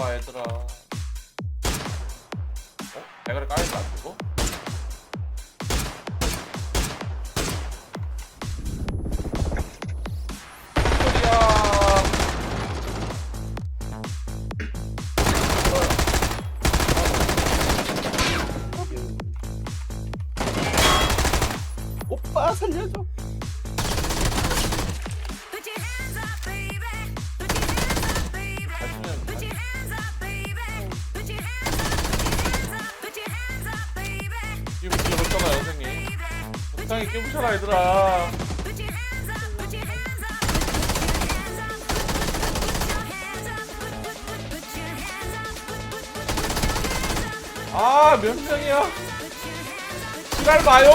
봐 얘들아 어? 대가리 까이면 안 되고? 오빠 살려줘. Your hands up, baby. 끼부시러 볼까봐 선생님 적당히 끼부셔라 얘들아 아 hands up. 지랄 마요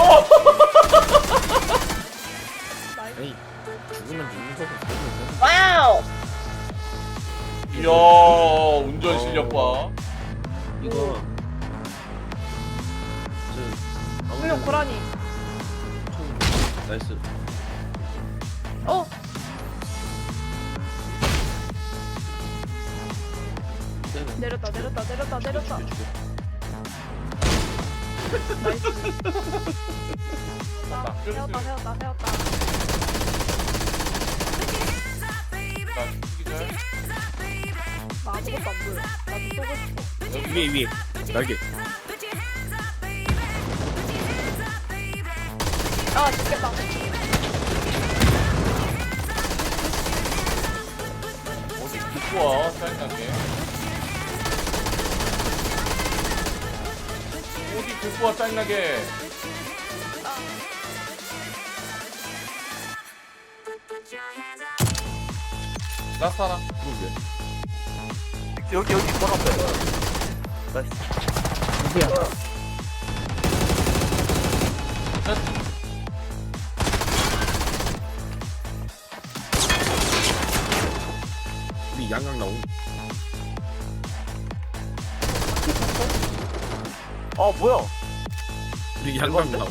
아니 죽으면 죽는 거고 와우! 이야 운전 실력 봐 이거 저 훌륭 고라니. 총 나이스. 어? 쟤는 내렸다, 내렸다, 내렸다, 내렸다. 나이스. 나 세웠다, 세웠다, 세웠다. 나 아무것도 안 보여. 나도 쏘고 싶어. 위에 위에 날개. 아, 죽겠다. 어디 듣고 와 짜증나게 어디 듣고 와 짜증나게 라스트 하나? 여기 여기 바로 앞에 나이스 누구야? 양강 나온. 아 뭐야 우리 양강 나온.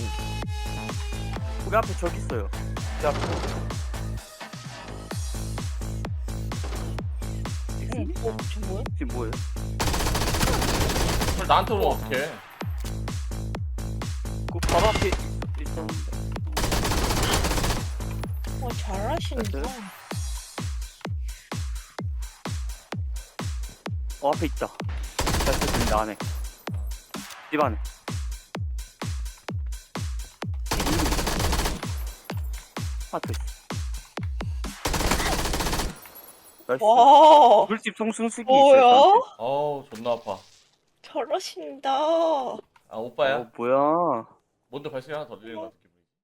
우리 앞에 저기 있어요 제 앞에 응. 어, 저 뭐야? 지금 뭐예요? 그걸 나한테 오면 어떡해 그 바로 앞에 있- 있었는데 와, 잘하신다. 어 앞에 있다. 나이스 됩니다 안에. 집 안에. 더 있어. 나이스. 와, 물집 있어요 뭐야? 어우 존나 아파. 잘하신다. 아 오빠야? 어 뭐야? 먼저 발소리 하나 더 들리는 것 같아